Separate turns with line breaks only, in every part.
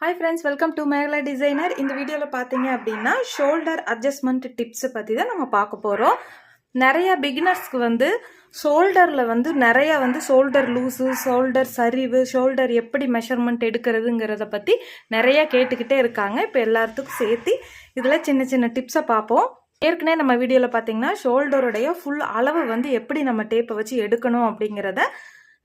Hi friends welcome to Mekala designer இந்த வீடியோவில் பார்த்தீங்க அப்படின்னா ஷோல்டர் அட்ஜஸ்ட்மெண்ட் டிப்ஸை பற்றி தான் நம்ம பார்க்க போகிறோம் நிறைய பிகினர்ஸ்க்கு வந்து ஷோல்டரில் வந்து நிறைய வந்து ஷோல்டர் லூஸு ஷோல்டர் சரிவு ஷோல்டர் எப்படி மெஷர்மெண்ட் எடுக்கிறதுங்கிறத பற்றி நிறைய கேட்டுக்கிட்டே இருக்காங்க. இப்போ எல்லாத்துக்கும் சேர்த்து இதில் சின்ன சின்ன டிப்ஸை பார்ப்போம். ஏற்கனவே நம்ம வீடியோவில் பார்த்தீங்கன்னா ஷோல்டருடைய ஃபுல் அளவு வந்து எப்படி நம்ம டேப்பை வச்சு எடுக்கணும் அப்படிங்கிறத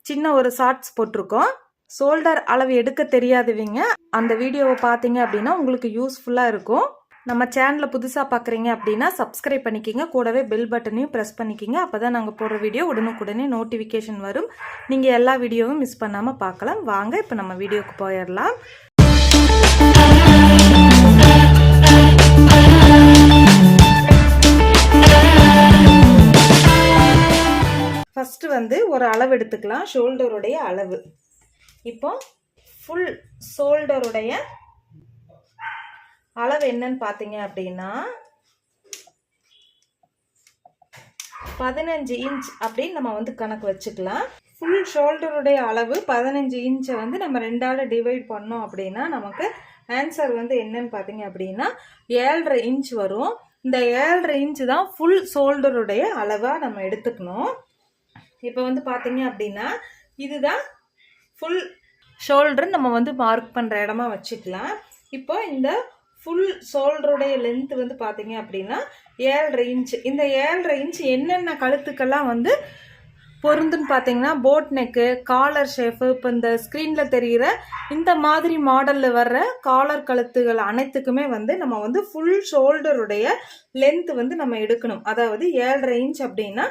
சின்ன ஒரு ஷார்ட்ஸ் போட்டிருக்கோம். ஷோல்டர் அளவு எடுக்க தெரியாதவங்க அந்த வீடியோவை பார்த்தீங்க அப்படின்னா உங்களுக்கு யூஸ்ஃபுல்லாக இருக்கும். நம்ம சேனலை புதுசாக பார்க்குறீங்க அப்படின்னா சப்ஸ்கிரைப் பண்ணிக்கிங்க. கூடவே பெல் பட்டனையும் ப்ரெஸ் பண்ணிக்கிங்க. அப்போ தான் நாங்கள் போடுற வீடியோ உடனுக்குடனே நோட்டிஃபிகேஷன் வரும். நீங்கள் எல்லா வீடியோவும் மிஸ் பண்ணாமல் பார்க்கலாம். வாங்க இப்போ நம்ம வீடியோக்கு போயிடலாம். ஃபஸ்ட்டு வந்து ஒரு அளவு எடுத்துக்கலாம். ஷோல்டருடைய அளவு. இப்போ ஃபுல் ஷோல்டருடைய அளவு என்னன்னு பார்த்தீங்க அப்படின்னா பதினஞ்சு இன்ச் அப்படின்னு நம்ம வந்து கணக்கு வச்சுக்கலாம். ஃபுல் ஷோல்டருடைய அளவு பதினஞ்சு இன்ச்சை வந்து நம்ம ரெண்டால் டிவைட் பண்ணோம் அப்படின்னா நமக்கு ஆன்சர் வந்து என்னன்னு பார்த்தீங்க அப்படின்னா ஏழரை இன்ச் வரும். இந்த ஏழரை இன்ச் தான் ஃபுல் ஷோல்டருடைய அளவாக நம்ம எடுத்துக்கணும். இப்போ வந்து பார்த்தீங்க அப்படின்னா இதுதான் ஃபுல் ஷோல்டர் நம்ம வந்து மார்க் பண்ணுற இடமா வச்சுக்கலாம். இப்போ இந்த ஃபுல் ஷோல்டருடைய லென்த் வந்து பார்த்தீங்க அப்படின்னா ஏழரை இன்ச் இந்த ஏழரை இன்ச் என்னென்ன கழுத்துக்கெல்லாம் வந்து பொருந்துன்னு பார்த்தீங்கன்னா போட் நெக்கு காலர் ஷேஃபு இப்போ இந்த ஸ்க்ரீனில் தெரிகிற இந்த மாதிரி மாடலில் வர்ற காலர் கழுத்துகள் அனைத்துக்குமே வந்து நம்ம வந்து ஃபுல் ஷோல்டருடைய லென்த் வந்து நம்ம எடுக்கணும். அதாவது ஏழரை இன்ச் அப்படின்னா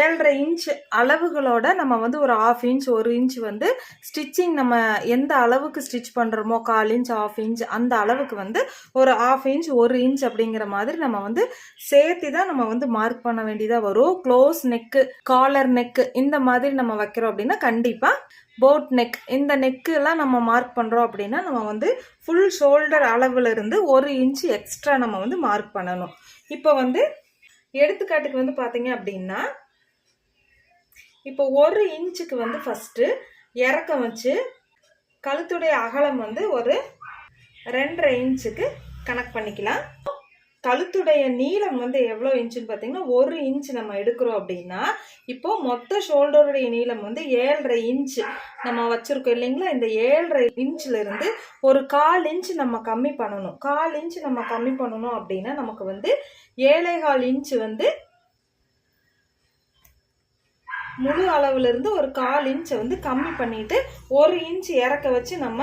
ஏழரை இன்ச் அளவுகளோட நம்ம வந்து ஒரு ஆஃப் இன்ச் ஒரு இன்ச் வந்து ஸ்டிச்சிங் நம்ம எந்த அளவுக்கு ஸ்டிச் பண்ணுறோமோ கால் இன்ச் ஆஃப் இன்ச் அந்த அளவுக்கு வந்து ஒரு ஆஃப் இன்ச் ஒரு இன்ச் அப்படிங்கிற மாதிரி நம்ம வந்து சேர்த்து தான் நம்ம வந்து மார்க் பண்ண வேண்டியதாக வரும். க்ளோஸ் நெக்கு காலர் நெக்கு இந்த மாதிரி நம்ம வைக்கிறோம் அப்படின்னா கண்டிப்பாக போட் நெக் இந்த நெக்கு எல்லாம் நம்ம மார்க் பண்ணுறோம் அப்படின்னா நம்ம வந்து ஃபுல் ஷோல்டர் அளவுலேருந்து ஒரு இன்ச் எக்ஸ்ட்ரா நம்ம வந்து மார்க் பண்ணணும். இப்போ வந்து எடுத்துக்காட்டுக்கு வந்து பார்த்தீங்க அப்படின்னா இப்போ ஒரு இன்ச்சுக்கு வந்து ஃபஸ்ட்டு இறக்கம் வச்சு கழுத்துடைய அகலம் வந்து ஒரு ரெண்டரை இன்ச்சுக்கு கணக்கு பண்ணிக்கலாம். கழுத்துடைய நீளம் வந்து எவ்வளோ இன்ச்சுன்னு பார்த்தீங்கன்னா ஒரு இன்ச் நம்ம எடுக்கிறோம் அப்படின்னா இப்போ மொத்த ஷோல்டருடைய நீளம் வந்து ஏழரை இன்ச் நம்ம வச்சுருக்கோம் இல்லைங்களா? இந்த ஏழரை இன்ச்சிலிருந்து ஒரு கால் இன்ச் நம்ம கம்மி பண்ணணும். கால் இன்ச் நம்ம கம்மி பண்ணணும் அப்படின்னா நமக்கு வந்து ஏழை கால் இன்ச் வந்து முழு அளவுலேருந்து ஒரு கால் இன்ச்சை வந்து கம்மி பண்ணிட்டு ஒரு இன்ச் இறக்க வச்சு நம்ம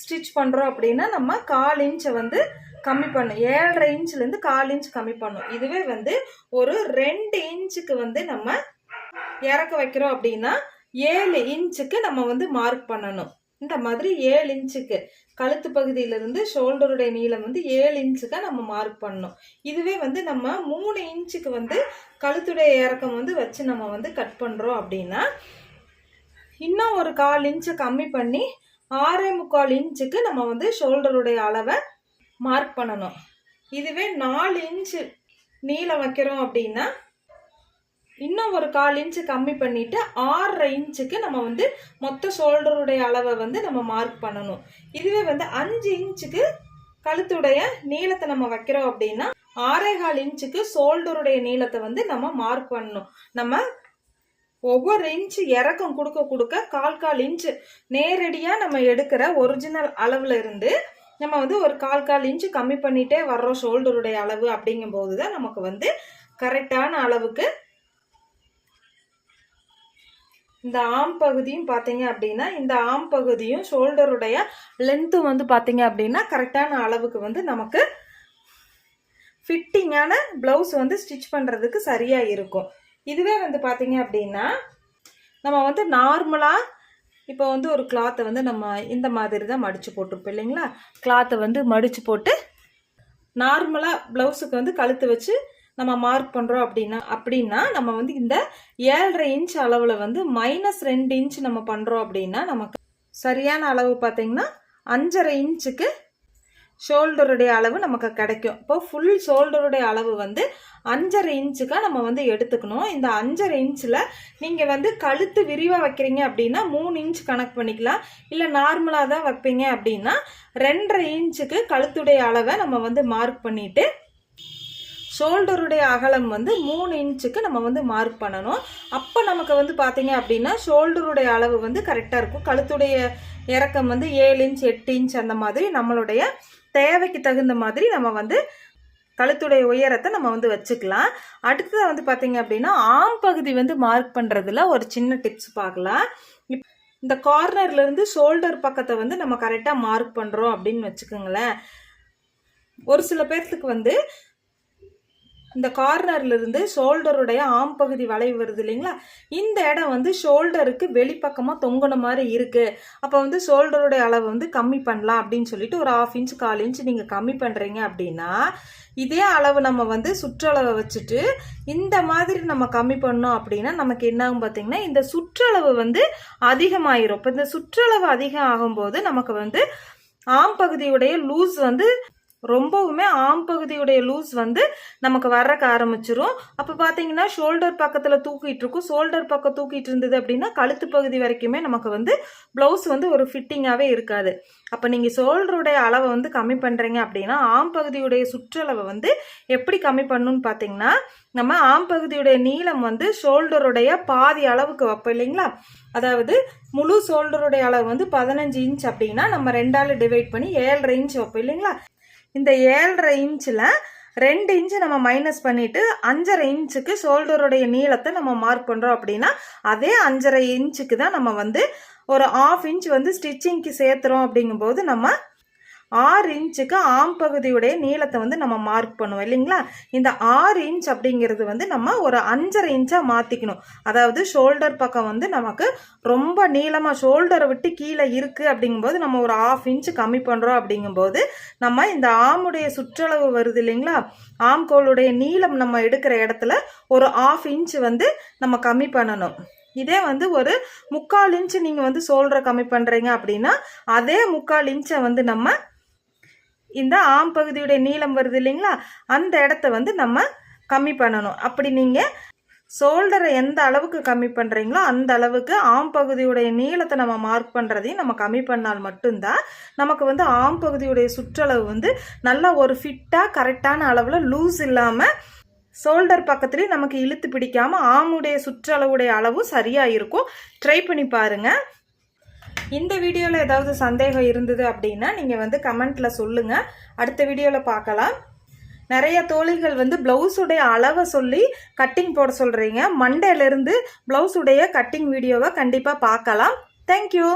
ஸ்டிச் பண்ணுறோம் அப்படின்னா நம்ம கால் இன்ச்சை வந்து கம்மி பண்ணும். ஏழரை இன்ச்லேருந்து கால் இன்ச் கம்மி பண்ணும். இதுவே வந்து ஒரு ரெண்டு இன்ச்சுக்கு வந்து நம்ம இறக்க வைக்கிறோம் அப்படின்னா ஏழு இன்ச்சுக்கு நம்ம வந்து மார்க் பண்ணணும். இந்த மாதிரி ஏழு இன்ச்சுக்கு. கழுத்து பகுதியிலிருந்து ஷோல்டருடைய நீளம் வந்து ஏழு இன்ச்சுக்கு நம்ம மார்க் பண்ணணும். இதுவே வந்து நம்ம மூணு இன்ச்சுக்கு வந்து கழுத்துடைய இறக்கம் வந்து வச்சு நம்ம வந்து கட் பண்ணுறோம் அப்படின்னா இன்னும் ஒரு கால் இன்ச்சை கம்மி பண்ணி ஆறே முக்கால் இன்ச்சுக்கு நம்ம வந்து ஷோல்டருடைய அளவை மார்க் பண்ணணும். இதுவே நாலு இன்ச்சு நீளம் வைக்கிறோம் அப்படின்னா இன்னும் ஒரு கால் இன்ச்சு கம்மி பண்ணிட்டு ஆறரை இன்ச்சுக்கு நம்ம வந்து மொத்த ஷோல்டருடைய அளவை வந்து நம்ம மார்க் பண்ணணும். இதுவே வந்து அஞ்சு இன்ச்சுக்கு கழுத்துடைய நீளத்தை நம்ம வைக்கிறோம் அப்படின்னா ஆறே கால் இன்ச்சுக்கு ஷோல்டருடைய நீளத்தை வந்து நம்ம மார்க் பண்ணணும். நம்ம ஒவ்வொரு இன்ச்சு இறக்கம் கொடுக்க கொடுக்க கால் கால் இன்ச்சு நேரடியாக நம்ம எடுக்கிற ஒரிஜினல் அளவில் இருந்து நம்ம வந்து ஒரு கால் கால் இன்ச்சு கம்மி பண்ணிகிட்டே வர்றோம் ஷோல்டருடைய அளவு அப்படிங்கும்போது தான் நமக்கு வந்து கரெக்டான அளவுக்கு இந்த ஆம் பகுதியும் பார்த்தீங்க அப்படின்னா இந்த ஆம் பகுதியும் ஷோல்டருடைய லென்த்தும் வந்து பார்த்தீங்க அப்படின்னா கரெக்டான அளவுக்கு வந்து நமக்கு ஃபிட்டிங்கான ப்ளவுஸ் வந்து ஸ்டிச் பண்ணுறதுக்கு சரியாக இருக்கும். இதுவே வந்து பார்த்தீங்க அப்படின்னா நம்ம வந்து நார்மலாக இப்போ வந்து ஒரு கிளாத்தை வந்து நம்ம இந்த மாதிரி தான் மடித்து போட்டிருப்போம் இல்லைங்களா? கிளாத்தை வந்து மடித்து போட்டு நார்மலாக ப்ளவுஸுக்கு வந்து கழுத்து வச்சு நம்ம மார்க் பண்ணுறோம் அப்படின்னா அப்படின்னா நம்ம வந்து இந்த ஏழரை இன்ச் அளவில் வந்து மைனஸ் ரெண்டு இன்ச் நம்ம பண்ணுறோம் அப்படின்னா நமக்கு சரியான அளவு பார்த்தீங்கன்னா அஞ்சரை இன்ச்சுக்கு ஷோல்டருடைய அளவு நமக்கு கிடைக்கும். இப்போ ஃபுல் ஷோல்டருடைய அளவு வந்து அஞ்சரை இன்ச்சுக்காக நம்ம வந்து எடுத்துக்கணும். இந்த அஞ்சரை இன்ச்சில் நீங்கள் வந்து கழுத்து விரிவாக வைக்கிறீங்க அப்படின்னா மூணு இன்ச் கணக்கு பண்ணிக்கலாம். இல்லை நார்மலாக தான் வைப்பீங்க அப்படின்னா ரெண்டரை இன்ச்சுக்கு கழுத்துடைய அளவை நம்ம வந்து மார்க் பண்ணிவிட்டு ஷோல்டருடைய அகலம் வந்து மூணு இன்ச்சுக்கு நம்ம வந்து மார்க் பண்ணணும். அப்போ நமக்கு வந்து பார்த்தீங்க அப்படின்னா ஷோல்டருடைய அளவு வந்து கரெக்டாக இருக்கும். கழுத்துடைய இறக்கம் வந்து ஏழு இன்ச் எட்டு இன்ச் அந்த மாதிரி நம்மளுடைய தேவைக்கு தகுந்த மாதிரி நம்ம வந்து கழுத்துடைய உயரத்தை நம்ம வந்து வச்சுக்கலாம். அடுத்தது வந்து பார்த்தீங்க அப்படின்னா ஆம் பகுதி வந்து மார்க் பண்ணுறதுல ஒரு சின்ன டிப்ஸ் பார்க்கலாம். இப்- இந்த கார்னர்லேருந்து ஷோல்டர் பக்கத்தை வந்து நம்ம கரெக்டாக மார்க் பண்ணுறோம் அப்படின்னு வச்சுக்கோங்களேன். ஒரு சில பேர்த்துக்கு வந்து இந்த கார்னர்லேருந்து ஷோல்டருடைய ஆம் பகுதி வளைவு வருது இல்லைங்களா? இந்த இடம் வந்து ஷோல்டருக்கு வெளிப்பக்கமாக தொங்கின மாதிரி இருக்குது அப்போ வந்து ஷோல்டருடைய அளவு வந்து கம்மி பண்ணலாம் அப்படின்னு சொல்லிட்டு ஒரு ஆஃப் இன்ச் கால் இன்ச் நீங்கள் கம்மி பண்ணுறீங்க அப்படின்னா இதே அளவு நம்ம வந்து சுற்றளவை வச்சுட்டு இந்த மாதிரி நம்ம கம்மி பண்ணோம் அப்படின்னா நமக்கு என்ன ஆகும் இந்த சுற்றளவு வந்து அதிகமாயிரும். இப்போ இந்த சுற்றளவு அதிகம் ஆகும்போது நமக்கு வந்து ஆம் பகுதியுடைய லூஸ் வந்து ரொம்பவுமே ஆம் பகுதியுடைய லூஸ் வந்து நமக்கு வர்றக்க ஆரம்பிச்சிரும். அப்போ பார்த்தீங்கன்னா ஷோல்டர் பக்கத்தில் தூக்கிட்டு இருக்கும் ஷோல்டர் பக்கம் தூக்கிட்டு இருந்தது அப்படின்னா கழுத்து பகுதி வரைக்குமே நமக்கு வந்து ப்ளவுஸ் வந்து ஒரு ஃபிட்டிங்காகவே இருக்காது. அப்போ நீங்கள் ஷோல்டருடைய அளவை வந்து கம்மி பண்ணுறீங்க அப்படின்னா ஆம் பகுதியுடைய சுற்றளவை வந்து எப்படி கம்மி பண்ணணும்னு பார்த்தீங்கன்னா நம்ம ஆம் பகுதியுடைய நீளம் வந்து ஷோல்டருடைய பாதி அளவுக்கு வைப்போம் இல்லைங்களா? அதாவது முழு ஷோல்டருடைய அளவு வந்து பதினஞ்சு இன்ச் அப்படின்னா நம்ம ரெண்டால் டிவைட் பண்ணி ஏழரை இன்ச் வைப்போம் இல்லைங்களா? இந்த ஏழரை இன்ச்சில் ரெண்டு இன்ச்சு நம்ம மைனஸ் பண்ணிட்டு அஞ்சரை இன்ச்சுக்கு ஷோல்டருடைய நீளத்தை நம்ம மார்க் பண்ணுறோம் அப்படின்னா அதே அஞ்சரை இன்ச்சுக்கு தான் நம்ம வந்து ஒரு ஆஃப் இன்ச் வந்து ஸ்டிச்சிங்க்கு சேர்த்துறோம் அப்படிங்கும்போது நம்ம ஆறு இன்ச்சுக்கு ஆம் பகுதியுடைய நீளத்தை வந்து நம்ம மார்க் பண்ணுவோம் இல்லைங்களா? இந்த ஆறு இன்ச் அப்படிங்கிறது வந்து நம்ம ஒரு அஞ்சரை இன்ச்சாக மாற்றிக்கணும் அதாவது ஷோல்டர் பக்கம் வந்து நமக்கு ரொம்ப நீளமாக ஷோல்டரை விட்டு கீழே இருக்குது அப்படிங்கும்போது நம்ம ஒரு ஆஃப் இன்ச் கம்மி பண்ணுறோம் அப்படிங்கும்போது நம்ம இந்த ஆமுடைய சுற்றளவு வருது இல்லைங்களா? ஆம்கோளுடைய நீளம் நம்ம எடுக்கிற இடத்துல ஒரு ஆஃப் இன்ச் வந்து நம்ம கம்மி பண்ணணும். இதே வந்து ஒரு முக்கால் இன்ச்சு நீங்கள் வந்து ஷோல்டரை கம்மி பண்ணுறீங்க அப்படின்னா அதே முக்கால் இன்ச்சை வந்து நம்ம இந்த ஆம் பகுதியுடைய நீளம் வருது இல்லைங்களா? அந்த இடத்த வந்து நம்ம கம்மி பண்ணணும். அப்படி நீங்கள் ஷோல்டரை எந்த அளவுக்கு கம்மி பண்ணுறீங்களோ அந்த அளவுக்கு ஆம் பகுதியுடைய நீளத்தை நம்ம மார்க் பண்ணுறதையும் நம்ம கம்மி பண்ணால் மட்டும்தான் நமக்கு வந்து ஆம் பகுதியுடைய சுற்றளவு வந்து நல்லா ஒரு ஃபிட்டாக கரெக்டான அளவில் லூஸ் இல்லாமல் ஷோல்டர் பக்கத்துலேயும் நமக்கு இழுத்து பிடிக்காமல் ஆமுடைய சுற்றளவுடைய அளவும் சரியாக இருக்கும். ட்ரை பண்ணி பாருங்கள் இந்த வீடியோவில் ஏதாவது சந்தேகம் இருந்தது அப்படின்னா நீங்கள் வந்து கமெண்ட்டில் சொல்லுங்கள் அடுத்த வீடியோவில் பார்க்கலாம். நிறைய தோழிகள் வந்து ப்ளவுஸுடைய அளவை சொல்லி கட்டிங் போட சொல்கிறீங்க மண்டேலேருந்து ப்ளவுஸுடைய கட்டிங் வீடியோவை கண்டிப்பாக பார்க்கலாம். தேங்க்யூ